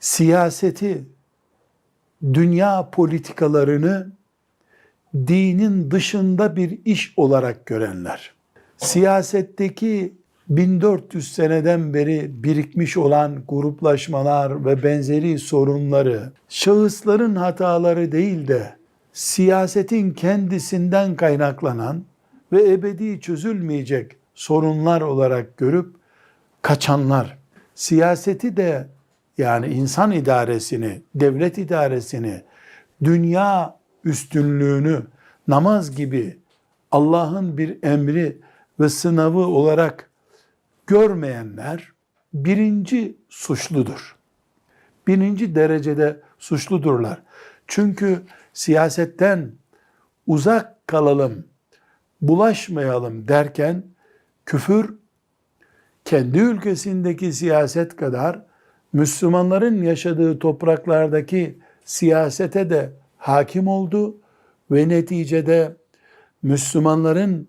siyaseti, dünya politikalarını dinin dışında bir iş olarak görenler. Siyasetteki 1400 seneden beri birikmiş olan gruplaşmalar ve benzeri sorunları şahısların hataları değil de siyasetin kendisinden kaynaklanan ve ebedi çözülmeyecek sorunlar olarak görüp kaçanlar, siyaseti de yani insan idaresini, devlet idaresini, dünya üstünlüğünü namaz gibi Allah'ın bir emri ve sınavı olarak görmeyenler birinci suçludur. Birinci derecede suçludurlar. Çünkü siyasetten uzak kalalım, bulaşmayalım derken küfür kendi ülkesindeki siyaset kadar Müslümanların yaşadığı topraklardaki siyasete de hakim oldu ve neticede Müslümanların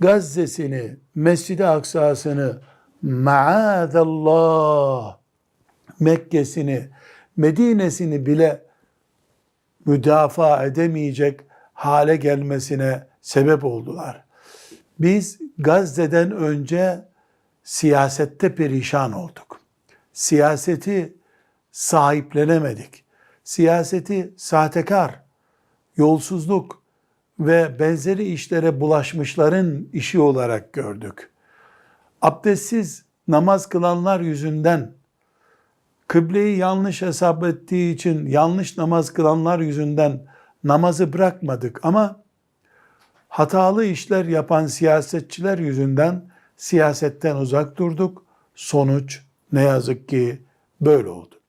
Gazze'sini, Mescid-i Aksa'sını, maazallah Mekke'sini, Medine'sini bile müdafaa edemeyecek hale gelmesine sebep oldular. Biz Gazze'den önce siyasette perişan olduk. Siyaseti sahiplenemedik. Siyaseti sahtekar, yolsuzluk ve benzeri işlere bulaşmışların işi olarak gördük. Abdestsiz namaz kılanlar yüzünden kıbleyi yanlış hesap ettiği için yanlış namaz kılanlar yüzünden namazı bırakmadık ama hatalı işler yapan siyasetçiler yüzünden siyasetten uzak durduk. Sonuç ne yazık ki böyle oldu.